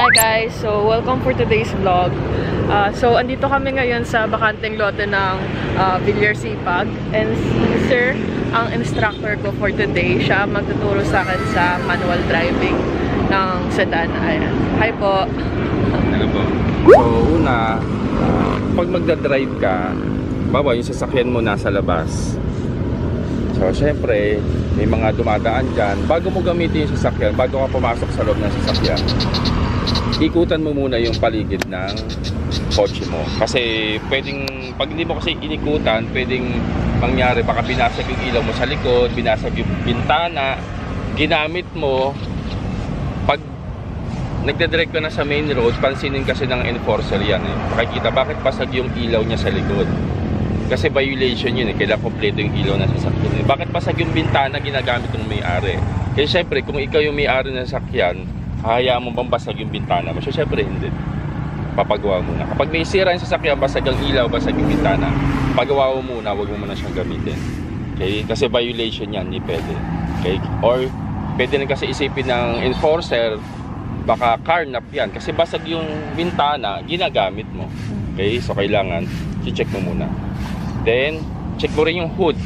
Hi guys! So, welcome for today's vlog. Ah, so, andito kami ngayon sa bakanteng lote ng uh, Villar Sipag. And si sir, ang instructor ko for today, siya magtuturo sa akin sa manual driving ng sedan. Ayan. Hi po! Ano po? So, una, ah, pag magdadrive ka, bawa yung sasakyan mo nasa labas. So, syempre, may mga dumadaan dyan. Bago mo gamitin yung sasakyan, bago ka pumasok sa loob ng sasakyan, ikutan mo muna yung paligid ng kotse mo. Kasi pwedeng, pag hindi mo kasi inikutan, pwedeng mangyari, baka binasag yung ilaw mo sa likod, binasag yung bintana, ginamit mo, pag nagde-direct ka na sa main road, pansinin kasi ng enforcer yan eh. Makikita bakit pasag yung ilaw niya sa likod. Kasi violation yun eh, kailangan kompleto yung ilaw na sasakyan eh. Bakit pasag yung bintana ginagamit ng may-ari? Kaya syempre, kung ikaw yung may-ari ng sasakyan, hahayaan mo bang basag yung bintana mo? So syempre hindi. Papagawa muna. Kapag may sira yung sasakyan, basag ang ilaw, basag yung bintana, pagawa mo muna, wag mo muna siyang gamitin. Okay? Kasi violation yan, hindi pwede. Okay? Or, pwede rin kasi isipin ng enforcer, baka carnap yan. Kasi basag yung bintana, ginagamit mo. Okay? So, kailangan, i-check mo muna. Then, check mo rin yung hood.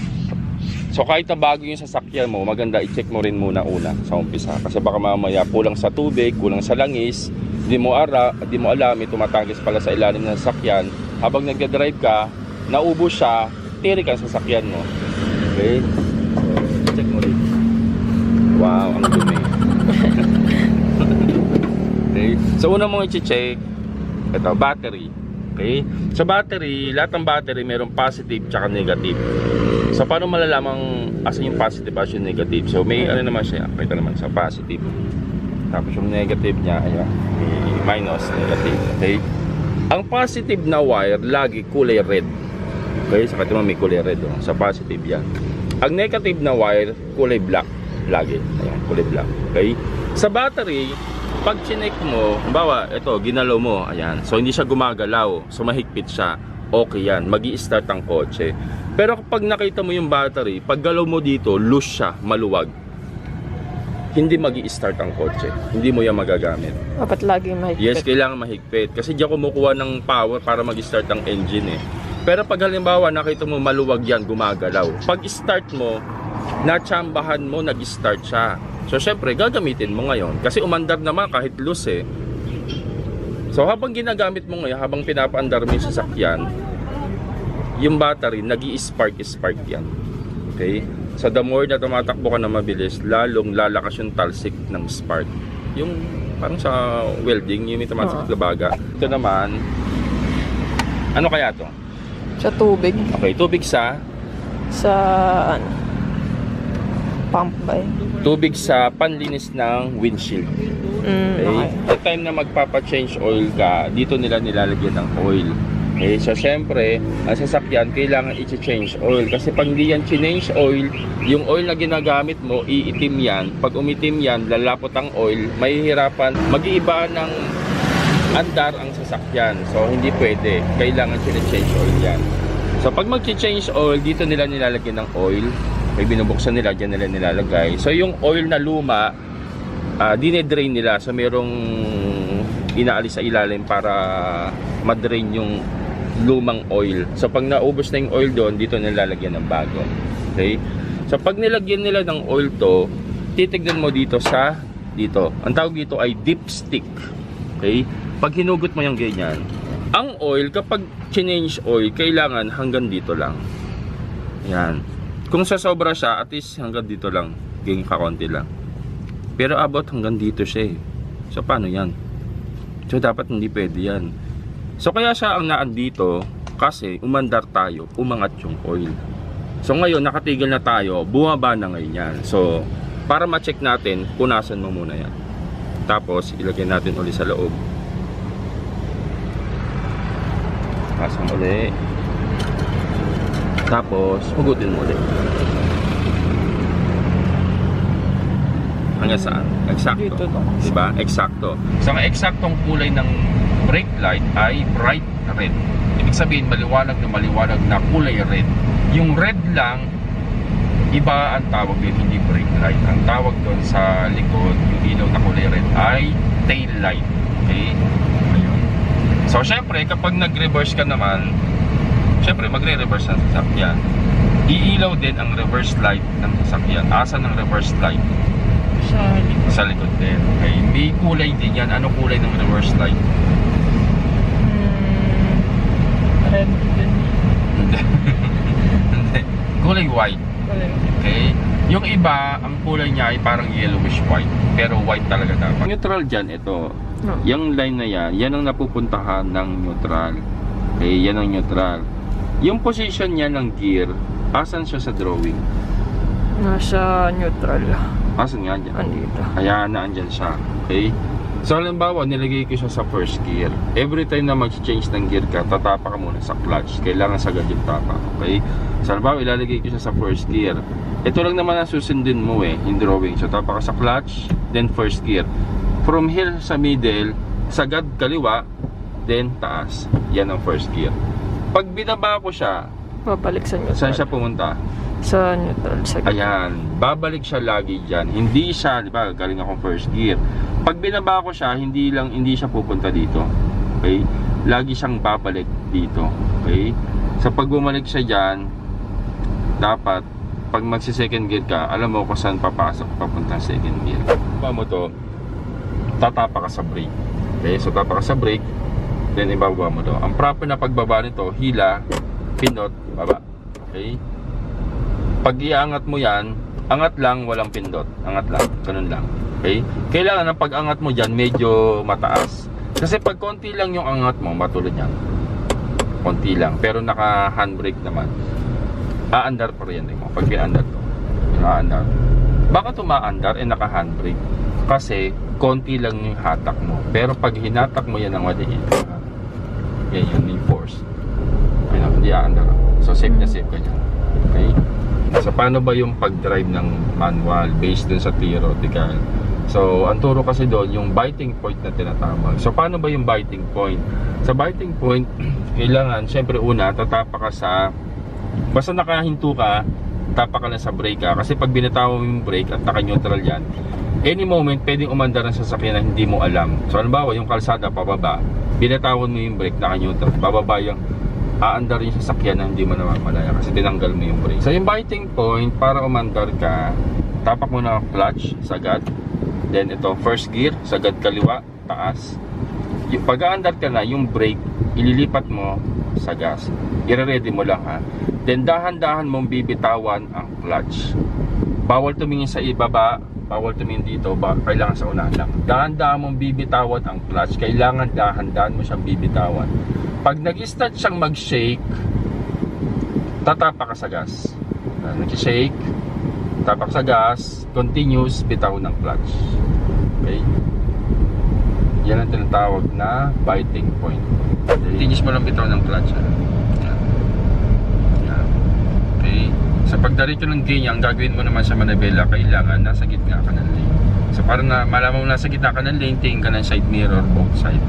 So, kahit na bago yung sasakyan mo, maganda i-check mo rin muna una sa umpisa. Kasi baka mamaya kulang sa tubig, kulang sa langis, di mo, ara, di mo alam, may tumatagis pala sa ilalim ng sasakyan. Habang nagda-drive ka, naubos siya, tirik ang sasakyan mo. Okay? So, check mo rin. Wow, ang dumi. okay? So, una mong i-check, ito, battery. Okay? Sa battery, lahat ng battery mayroong positive tsaka negative. So, paano malalamang asan yung positive at yung negative? So, may ano naman siya, kita naman sa positive. Tapos yung negative niya, ayan, minus, negative. Okay? Ang positive na wire, lagi kulay red. Okay? Sa naman may kulay red. Oh. Sa positive yan. Ang negative na wire, kulay black. Lagi. Ayan, kulay black. Okay? Sa battery, pag chinek mo, bawa, ito, ginalaw mo, ayan. So, hindi siya gumagalaw. So, mahigpit siya. Okay yan. mag start ang kotse. Pero kapag nakita mo yung battery, pag galaw mo dito, loose siya, maluwag. Hindi mag start ang kotse. Hindi mo yan magagamit. Dapat lagi mahigpit. Yes, kailangan mahigpit. Kasi diyan kumukuha ng power para mag-start ang engine eh. Pero pag halimbawa nakita mo maluwag yan, gumagalaw. Pag start mo, natsambahan mo, nag-start siya. So syempre, gagamitin mo ngayon. Kasi umandar naman kahit loose eh. So habang ginagamit mo ngayon, habang pinapaandar mo yung sasakyan, yung battery, nag spark spark yan. Okay? So the more na tumatakbo ka na mabilis, lalong lalakas yung talsik ng spark. Yung parang sa welding, yung may tumatakbo sa baga. Ito naman, ano kaya to? Sa tubig. Okay, tubig sa Sa, ano, pump ba eh? tubig sa panlinis ng windshield. Mm, Okay? okay. Time na magpapa-change oil ka, dito nila nilalagyan ng oil. Okay, so syempre, ang sasakyan, kailangan i-change oil. Kasi pag hindi yan change oil, yung oil na ginagamit mo, iitim yan. Pag umitim yan, lalapot ang oil, mahihirapan, mag-iiba ng andar ang sasakyan. So, hindi pwede. Kailangan change oil yan. So, pag mag-change oil, dito nila nilalagyan ng oil. May binubuksan nila, dyan nila nilalagay. So, yung oil na luma, uh, dinedrain nila. So, merong inaalis sa ilalim para madrain yung lumang oil. So, pag naubos na yung oil doon, dito nilalagyan ng bago. Okay? So, pag nilagyan nila ng oil to, titignan mo dito sa dito. Ang tawag dito ay dipstick. Okay? Pag hinugot mo yung ganyan, ang oil, kapag change oil, kailangan hanggang dito lang. Yan. Kung sa sobra siya, at least hanggang dito lang. Ganyan kakonti lang. Pero abot hanggang dito siya eh. So, paano yan? So, dapat hindi pwede yan. So, kaya siya ang naandito kasi umandar tayo, umangat yung oil. So, ngayon, nakatigil na tayo, bumaba na ngayon yan. So, para ma-check natin, punasan mo muna yan. Tapos, ilagay natin ulit sa loob. Pasang ulit. Tapos, hugutin mo ulit. Hanggang saan? Eksakto. Dito to. Diba? Eksakto. So, ang eksaktong kulay ng brake light ay bright red. Ibig sabihin, maliwanag na maliwanag na kulay red. Yung red lang, iba ang tawag din, hindi brake light. Ang tawag doon sa likod, yung ilaw na kulay red ay tail light. Okay? Ayun. So, syempre, kapag nag-reverse ka naman, syempre, magre-reverse ang sasakyan. Iilaw din ang reverse light ng sasakyan. Asa ng reverse light? Sa likod. Sa likod din. Okay? May kulay din yan. Ano kulay ng reverse light? Hindi. Hindi. kulay white. Okay? Yung iba, ang kulay niya ay parang yellowish white. Pero white talaga dapat. Neutral dyan, ito. No. Yung line na yan, yan ang napupuntahan ng neutral. Okay, yan ang neutral. Yung position niya ng gear, asan siya sa drawing? Nasa neutral. Asan nga dyan? Andito. Kaya naandyan siya. Okay? So, halimbawa, nilagay ko siya sa first gear. Every time na mag-change ng gear ka, tatapa ka muna sa clutch. Kailangan sagad yung tapa. Okay? So, halimbawa, ilalagay ko siya sa first gear. Ito lang naman ang susundin mo eh, in drawing. So, tapa ka sa clutch, then first gear. From here sa middle, sagad kaliwa, then taas. Yan ang first gear. Pag binaba ko siya, Babalik sa neutral. saan siya pumunta? Sa neutral. Sa Ayan, babalik siya lagi diyan. Hindi siya, 'di ba, galing akong first gear. Pag binaba ko siya, hindi lang hindi siya pupunta dito. Okay? Lagi siyang babalik dito. Okay? Sa pag bumalik siya diyan, dapat pag magsi second gear ka, alam mo kung saan papasok papunta sa second gear. Ba mo to, tatapa ka sa brake. Okay? So tapa ka sa brake, then ibababa mo to. Ang proper na pagbaba nito, hila, pinot, baba. Okay? Pag iangat mo yan, angat lang, walang pindot. Angat lang, ganun lang. Okay? Kailangan ang pag-angat mo dyan, medyo mataas. Kasi pag konti lang yung angat mo, matulad yan. Konti lang. Pero naka handbrake naman. Aandar pa rin mo. Pag i-andar to. Aandar. Baka tumaandar, eh naka handbrake. Kasi, konti lang yung hatak mo. Pero pag hinatak mo yan ng madiin, yan yun. Ayun, hindi aandar. So, safe na safe ka dyan. Okay? So, paano ba yung pag-drive ng manual based dun sa theoretical? So, ang turo kasi doon, yung biting point na tinatawag. So, paano ba yung biting point? Sa biting point, kailangan, syempre una, tatapa ka sa, basta nakahinto ka, tapa ka lang sa brake ka. Kasi pag binatawan mo yung brake at naka-neutral yan, any moment, pwedeng umandar ng sasakyan na hindi mo alam. So, halimbawa, yung kalsada pababa, binatawan mo yung brake, naka-neutral, bababa yung aandar yung sasakyan na hindi mo namamalaya kasi tinanggal mo yung brake. So yung biting point, para umandar ka, tapak mo na clutch, sagad. Then ito, first gear, sagad kaliwa, taas. Yung pag-aandar ka na, yung brake, ililipat mo sa gas. Ire-ready mo lang ha. Then dahan-dahan mong bibitawan ang clutch. Bawal tumingin sa ibaba, bawal tumingin dito, ba, kailangan sa unahan lang. Dahan-dahan mong bibitawan ang clutch, kailangan dahan-dahan mo siyang bibitawan. Pag nag-start siyang mag-shake, tatapa ka sa gas. Nag-shake, tapak sa gas, continuous, bitaw ng clutch. Okay? Yan ang tinatawag na biting point. Continuous mo lang bitaw ng clutch. ah. Yan. Okay? Sa pagdaritso ng ganyan, ang gagawin mo naman sa manabela, kailangan nasa gitna ka ng lane. So para na malaman mo nasa gitna ka ng lane, tingin ka ng side mirror, both side.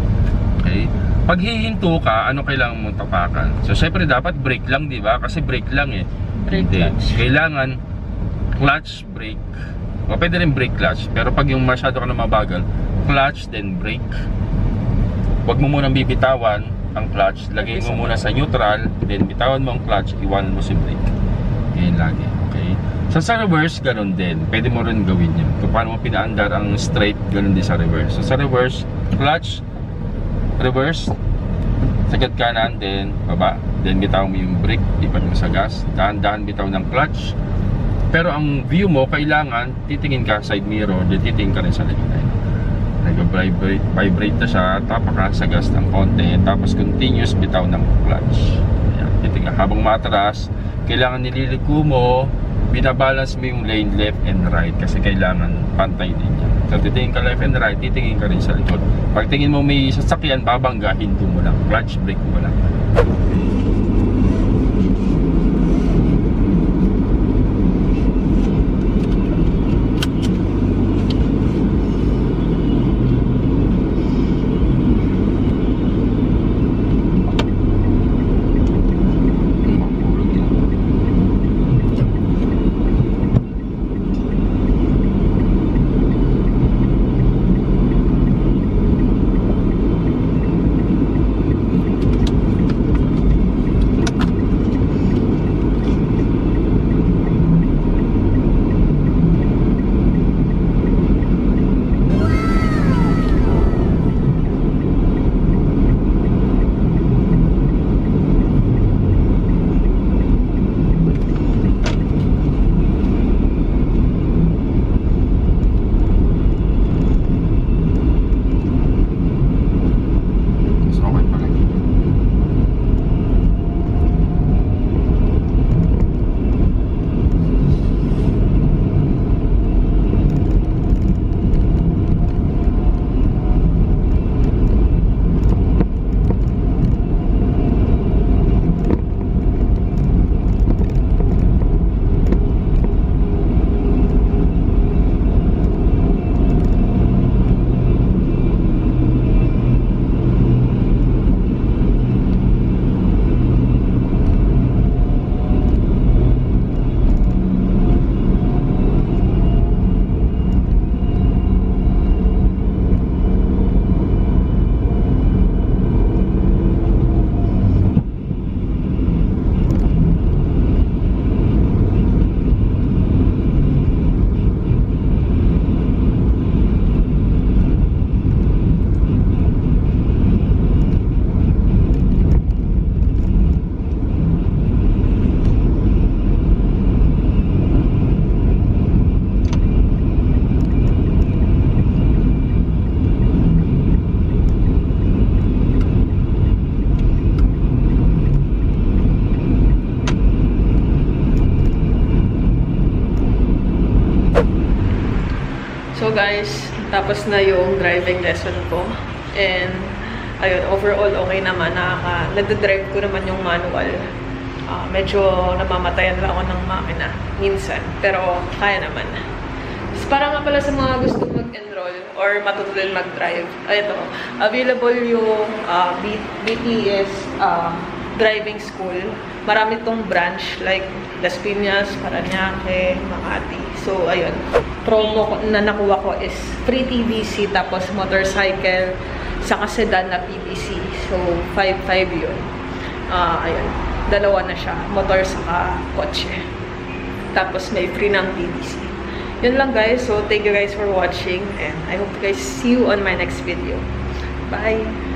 Okay? Pag hihinto ka, ano kailangan mong tapakan? So, syempre dapat brake lang, di ba? Kasi brake lang eh. Brake Hindi. clutch. Kailangan clutch, brake. O pwede rin brake clutch. Pero pag yung masyado ka na mabagal, clutch, then brake. Huwag mo munang bibitawan ang clutch. Lagay mo muna sa neutral, then bitawan mo ang clutch, iwanan mo si brake. Ganyan lagi. Okay? So, sa reverse, ganun din. Pwede mo rin gawin yun. Kung paano mo pinaandar ang straight, ganun din sa reverse. So, sa reverse, clutch, reverse, sagad kanan, then baba. Then bitaw mo yung brake, ipat mo sa gas. Dahan-dahan bitaw ng clutch. Pero ang view mo, kailangan titingin ka side mirror, then titingin ka rin sa likod. Nag-vibrate vibrate na siya, tapa ka sa gas ng konti, tapos continuous bitaw ng clutch. Ayan, titingin. Habang matras, kailangan nililiko mo, binabalance mo yung lane left and right kasi kailangan pantay din yan. So titingin ka left and right, titingin ka rin sa likod. Pag tingin mo may sasakyan, babangga, hinto mo lang. Clutch brake mo lang. Guys, tapos na yung driving lesson ko. And ayun, overall okay naman. Nakaka, nagdadrive ko naman yung manual. Ah, medyo namamatayan lang ako ng makina minsan. Pero kaya naman. Tapos para nga pala sa mga gusto mag-enroll or matutunan mag-drive, ito, available yung ah, B- BTS ah, driving school. Marami tong branch like Las Piñas, Paranaque, Makati. So, ayun. Promo na nakuha ko is free TVC tapos motorcycle sa sedan na PBC. So, 5-5 yun. Ah, ayun. Dalawa na siya. Motor sa kotse. Tapos may free ng TVC. Yun lang guys. So, thank you guys for watching. And I hope you guys see you on my next video. Bye!